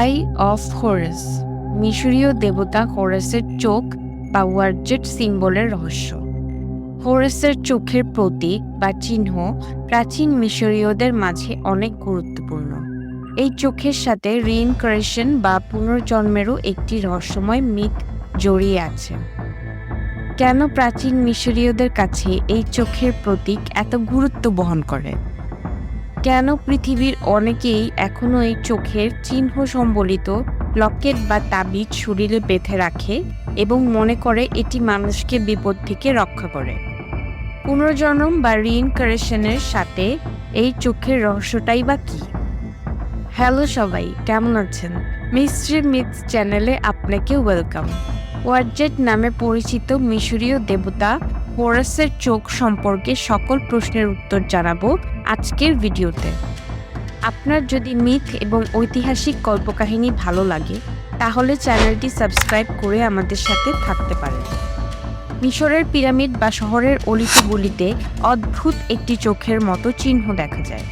I of Horace, মিশরীয় দেবতা হোরেসের চোখ বা ওয়ার্জেট সিম্বলের রহস্য। হোরেসের চোখের প্রতীক বা চিহ্ন প্রাচীন মিশরীয়দের মাঝে অনেক গুরুত্বপূর্ণ। এই চোখের সাথে রিইনকারেশন বা পুনর্জন্মেরও একটি রহস্যময় মিথ জড়িয়ে আছে। কেন প্রাচীন মিশরীয়দের কাছে এই চোখের প্রতীক এত গুরুত্ব বহন করে? কেন পৃথিবীর অনেকেই এখনও এই চোখের চিহ্ন সম্বলিত লকেট বা তাবিজ শরীরে বেঁধে রাখে এবং মনে করে এটি মানুষকে বিপদ থেকে রক্ষা করে। পুনর্জন্ম বা রিইনকারেশনের সাথে এই চোখের রহস্যটাই বা কী? হ্যালো সবাই, কেমন আছেন? মিস্ট্রি মিথস চ্যানেলে আপনাকে ওয়েলকাম ওয়ার্জেট নামে পরিচিত মিশরীয় দেবতা হোরাসের চোখ সম্পর্কে সকল প্রশ্নের উত্তর জানাব আজকের ভিডিওতে। আপনার যদি মিথ এবং ঐতিহাসিক কল্পকাহিনী ভালো লাগে, তাহলে চ্যানেলটি সাবস্ক্রাইব করে আমাদের সাথে থাকতে পারেন। মিশরের পিরামিড বা শহরের অলিতে গলিতে অদ্ভুত একটি চোখের মতো চিহ্ন দেখা যায়।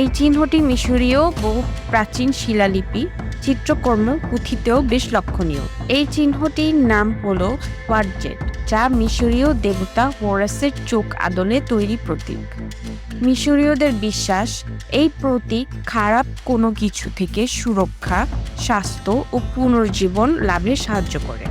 এই চিহ্নটি মিশরীয় বহু প্রাচীন শিলালিপি, চিত্রকর্ম পুঁথিতেও বেশ লক্ষণীয়। এই চিহ্নটির নাম হল ওয়ার্জেট যা মিশরীয় দেবতা হোরাসের চোখ আদলে তৈরি প্রতীক। মিশরীয়দের বিশ্বাস, এই প্রতীক খারাপ কোনো কিছু থেকে সুরক্ষা, স্বাস্থ্য ও পুনর্জীবন লাভে সাহায্য করে।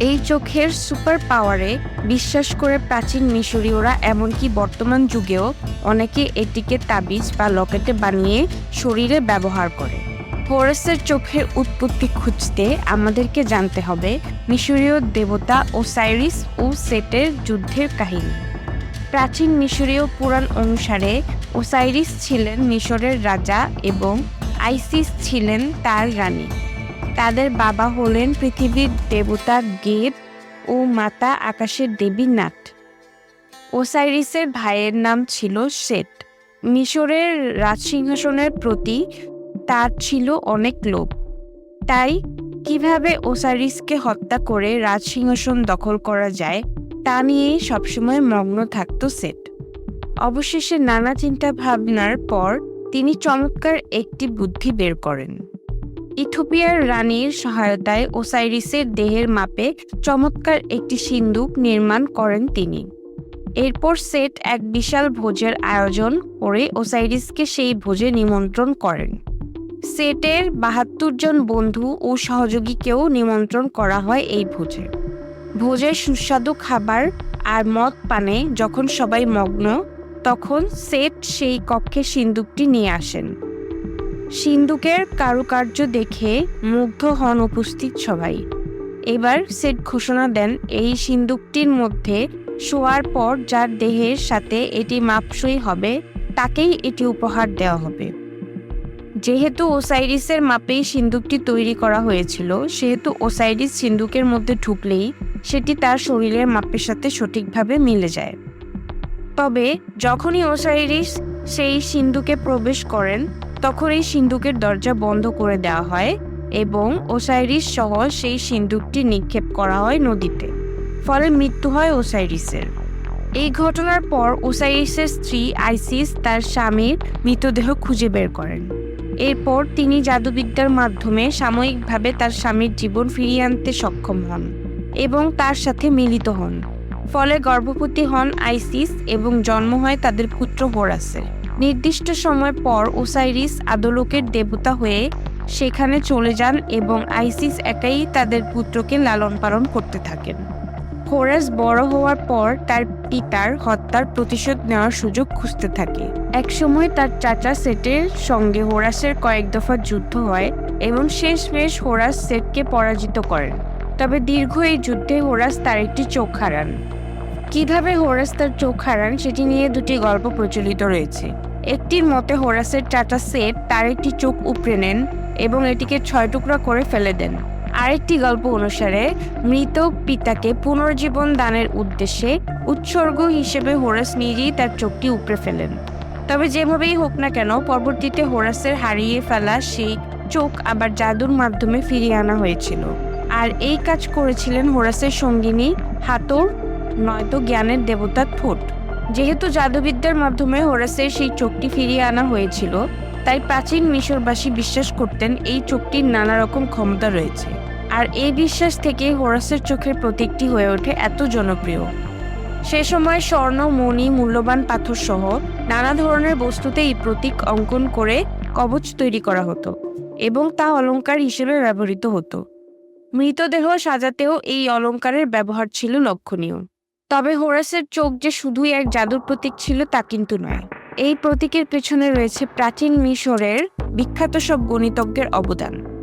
এই চোখের সুপার পাওয়ারে বিশ্বাস করে প্রাচীন মিশরীয়রা এমনকি বর্তমান যুগেও অনেকে এটিকে তাবিজ বা লকেটে বানিয়ে শরীরে ব্যবহার করে। হোরাসের চোখের উৎপত্তি খুঁজতে আমাদেরকে জানতে হবে মিশরীয় দেবতা ও সাইরিস ও সেটের যুদ্ধের কাহিনী। প্রাচীন মিশরীয় পুরাণ অনুসারে ওসাইরিস ছিলেন মিশরের রাজা এবং আইসিস ছিলেন তার রানী। তাদের বাবা হলেন পৃথিবীর দেবতা গেব ও মাতা আকাশের দেবী নাট। ওসাইরিসের ভাইয়ের নাম ছিল সেট। মিশরের রাজসিংহাসনের প্রতি তার ছিল অনেক লোভ। তাই কীভাবে ওসাইরিসকে হত্যা করে রাজসিংহাসন দখল করা যায়, তা নিয়েই সবসময় মগ্ন থাকত সেট। অবশেষে নানা চিন্তা ভাবনার পর তিনি চমৎকার একটি বুদ্ধি বের করেন। ইথোপিয়ার রানীর সহায়তায় ওসাইরিসের দেহের মাপে চমৎকার একটি সিন্দুক নির্মাণ করেন তিনি। এরপর সেট এক বিশাল ভোজের আয়োজন করে ওসাইরিসকে সেই ভোজে নিমন্ত্রণ করেন। সেটের বাহাত্তর জন বন্ধু ও সহযোগীকেও নিমন্ত্রণ করা হয় এই ভোজে। ভোজের সুস্বাদু খাবার আর মদ পানে যখন সবাই মগ্ন, তখন সেট সেই কক্ষে সিন্দুকটি নিয়ে আসেন। সিন্দুকের কারুকার্য দেখে মুগ্ধ হন উপস্থিত সবাই। এবার সেট ঘোষণা দেন, এই সিন্দুকটির মধ্যে শোয়ার পর যার দেহের সাথে এটি মাপসই হবে, তাকেই এটি উপহার দেওয়া হবে। যেহেতু ওসাইরিসের মাপেই সিন্দুকটি তৈরি করা হয়েছিল, সেহেতু ওসাইরিস সিন্দুকের মধ্যে ঢুকলেই সেটি তার শরীরের মাপের সাথে সঠিকভাবে মিলে যায়। তবে যখনই ওসাইরিস সেই সিন্ধুকে প্রবেশ করেন তখন এই সিন্ধুকের দরজা বন্ধ করে দেওয়া হয় এবং ওসাইরিস সহ সেই সিন্ধুকটি নিক্ষেপ করা হয় নদীতে। ফলে মৃত্যু হয় ওসাইরিসের। এই ঘটনার পর ওসাইরিসের স্ত্রী আইসিস তার স্বামীর মৃতদেহ খুঁজে বের করেন। এরপর তিনি জাদুবিদ্যার মাধ্যমে সাময়িকভাবে তার স্বামীর জীবন ফিরিয়ে আনতে সক্ষম হন এবং তার সাথে মিলিত হন। ফলে গর্ভবতী হন আইসিস এবং জন্ম হয় তাদের পুত্র হোরাসের। নির্দিষ্ট সময় পর ওসাইরিস আদলোকের দেবতা হয়ে সেখানে চলে যান এবং আইসিস একাই তাদের পুত্রকে লালন পালন করতে থাকেন। হোরাস বড় হওয়ার পর তার পিতার হত্যার প্রতিশোধ নেওয়ার সুযোগ খুঁজতে থাকে। একসময় তার চাচা সেটের সঙ্গে হোরাসের কয়েক দফা যুদ্ধ হয় এবং শেষমেশ হোরাস সেটকে পরাজিত করেন তবে দীর্ঘ এই যুদ্ধে হোরাস তার একটি চোখ হারান। কীভাবে হোরাস তার চোখ হারান সেটি নিয়ে দুটি গল্প প্রচলিত রয়েছে। একটির মতে হোরাসের চাচা সেট তার একটি চোখ উপড়ে নেন এবং এটিকে ছয় টুকরা করে ফেলে দেন। আরেকটি গল্প অনুসারে, মৃত পিতাকে পুনর্জীবন দানের উদ্দেশ্যে উৎসর্গ হিসেবে হোরাস নিজেই তার চোখটি উপড়ে ফেলেন। তবে যেভাবেই হোক না কেন, পরবর্তীতে হোরাসের হারিয়ে ফেলা সেই চোখ আবার জাদুর মাধ্যমে ফিরিয়ে আনা হয়েছিল। আর এই কাজ করেছিলেন হোরাসের সঙ্গিনী হাতর, নয়তো জ্ঞানের দেবতা ঠোঁট। যেহেতু জাদুবিদ্যার মাধ্যমে হোরাসের সেই চোখটি ফিরিয়ে আনা হয়েছিল, তাই প্রাচীন মিশরবাসী বিশ্বাস করতেন এই চোখটির নানা রকম ক্ষমতা রয়েছে। আর এই বিশ্বাস থেকে হোরাসের চোখের প্রতীকটি হয়ে ওঠে এত জনপ্রিয়। সে সময় স্বর্ণ, মণি, মূল্যবান পাথর সহ নানা ধরনের বস্তুতে এই প্রতীক অঙ্কন করে কবচ তৈরি করা হতো এবং তা অলংকার হিসেবে ব্যবহৃত হতো। মৃতদেহ সাজাতেও এই অলংকারের ব্যবহার ছিল লক্ষণীয়। তবে হোরাসের চোখ যে শুধুই এক জাদুর প্রতীক ছিল তা কিন্তু নয়। এই প্রতীকের পেছনে রয়েছে প্রাচীন মিশরের বিখ্যাত সব গণিতজ্ঞের অবদান।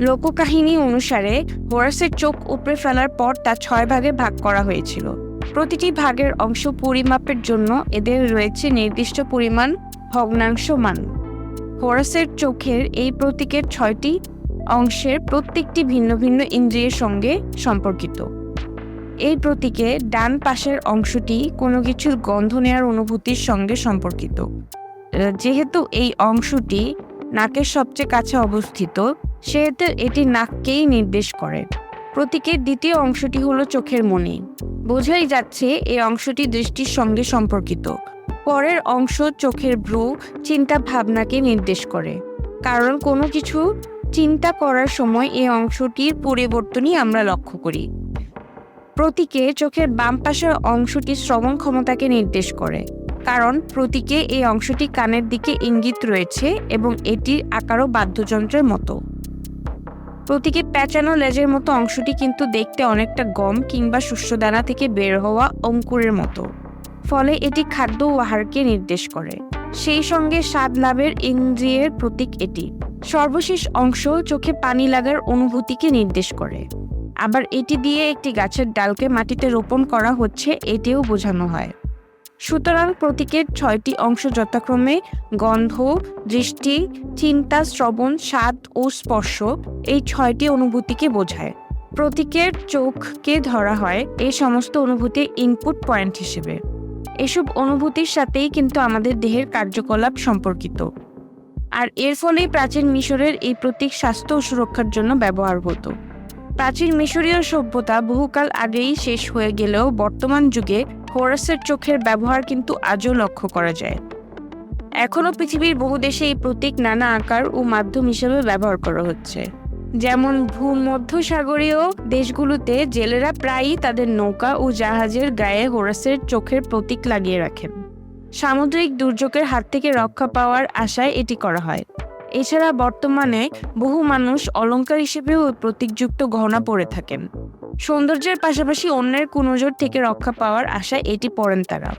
লোককাহিনী অনুসারে হোরাসের চোখ উপড়ে ফেলার পর তা ছয় ভাগে ভাগ করা হয়েছিল। প্রতিটি ভাগের অংশ পরিমাপের জন্য এদের রয়েছে নির্দিষ্ট পরিমাণ ভগ্নাংশ মান। হোরাসের চোখের এই প্রতীকের ছয়টি অংশের প্রত্যেকটি ভিন্ন ভিন্ন ইন্দ্রিয়ের সঙ্গে সম্পর্কিত। এই প্রতীকে ডান পাশের অংশটি কোনো কিছুর গন্ধ নেওয়ার অনুভূতির সঙ্গে সম্পর্কিত। যেহেতু এই অংশটি নাকের সবচেয়ে কাছে অবস্থিত সেহেতু এটি নাককেই নির্দেশ করে। প্রতীকের দ্বিতীয় অংশটি হলো চোখের মণি। বোঝাই যাচ্ছে এই অংশটি দৃষ্টির সঙ্গে সম্পর্কিত। পরের অংশ চোখের ভ্রু, চিন্তা ভাবনাকে নির্দেশ করে। কারণ কোনো কিছু চিন্তা করার সময় এই অংশটির পরিবর্তনই আমরা লক্ষ্য করি। প্রতীকে চোখের বাম পাশের অংশটি শ্রবণ ক্ষমতাকে নির্দেশ করে। কারণ প্রতীকে এই অংশটি কানের দিকে ইঙ্গিত রয়েছে এবং এটির আকারও বাদ্যযন্ত্রের মতো। প্রতীকে প্যাঁচানো লেজের মতো অংশটি কিন্তু দেখতে অনেকটা গম কিংবা শস্যদানা থেকে বের হওয়া অঙ্কুরের মতো। ফলে এটি খাদ্য ও আহারকে নির্দেশ করে। সেই সঙ্গে স্বাদ লাভের ইন্দ্রিয়ের প্রতীক এটি। সর্বশেষ অংশ চোখে পানি লাগার অনুভূতিকে নির্দেশ করে। আবার এটি দিয়ে একটি গাছের ডালকে মাটিতে রোপণ করা হচ্ছে, এটিও বোঝানো হয়। সুতরাং প্রতীকের ছয়টি অংশ যথাক্রমে গন্ধ, দৃষ্টি, চিন্তা, শ্রবণ, স্বাদ ও স্পর্শ এই ছয়টি অনুভূতিকে বোঝায়। প্রতীকের চোখকে ধরা হয় এই সমস্ত অনুভূতির ইনপুট পয়েন্ট হিসেবে। এসব অনুভূতির সাথেই কিন্তু আমাদের দেহের কার্যকলাপ সম্পর্কিত। আর এর ফলেই প্রাচীন মিশরের এই প্রতীক স্বাস্থ্য ও সুরক্ষার জন্য ব্যবহার হতো প্রাচীন মিশরীয় সভ্যতা বহুকাল আগেই শেষ হয়ে গেলেও বর্তমান যুগে হোরাসের চোখের ব্যবহার কিন্তু আজও লক্ষ্য করা যায়। এখনও পৃথিবীর বহু দেশে এই প্রতীক নানা আকার ও মাধ্যম হিসেবে ব্যবহার করা হচ্ছে। যেমন ভূমধ্যসাগরীয় দেশগুলোতে জেলেরা প্রায়ই তাদের নৌকা ও জাহাজের গায়ে হোরাসের চোখের প্রতীক লাগিয়ে রাখেন। সামুদ্রিক দুর্যোগের হাত থেকে রক্ষা পাওয়ার আশায় এটি করা হয়। এছাড়া বর্তমানে বহু মানুষ অলংকার হিসেবেও প্রতীকযুক্ত গহনা পরে থাকেন। সৌন্দর্যের পাশাপাশি অন্যের কুনজর থেকে রক্ষা পাওয়ার আশায় এটি পড়েন তারা।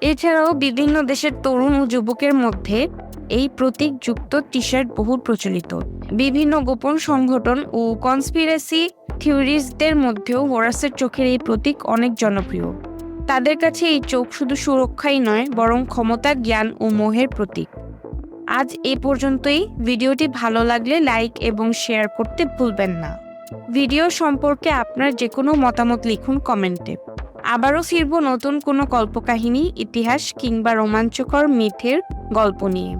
এছাড়াও বিভিন্ন দেশের তরুণ ও যুবকের মধ্যে এই প্রতীকযুক্ত টি শার্ট বহু প্রচলিত। বিভিন্ন গোপন সংগঠন ও কনস্পিরেসি থিওরিস্টদের মধ্যেও হোরাসের চোখের এই প্রতীক অনেক জনপ্রিয়। তাদের কাছে এই চোখ শুধু সুরক্ষাই নয়, বরং ক্ষমতা, জ্ঞান ও মোহের প্রতীক। আজ এ পর্যন্তই। ভিডিওটি ভালো লাগলে লাইক এবং শেয়ার করতে ভুলবেন না। ভিডিও সম্পর্কে আপনার যে কোনো মতামত লিখুন কমেন্টে। আবারও ফিরব নতুন কোনো কল্পকাহিনী ইতিহাস কিংবা রোমাঞ্চকর মিথের গল্প নিয়ে।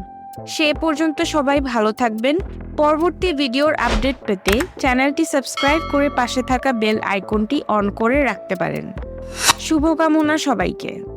সে পর্যন্ত সবাই ভালো থাকবেন। পরবর্তী ভিডিওর আপডেট পেতে চ্যানেলটি সাবস্ক্রাইব করে পাশে থাকা বেল আইকনটি অন করে রাখতে পারেন। শুভকামনা সবাইকে।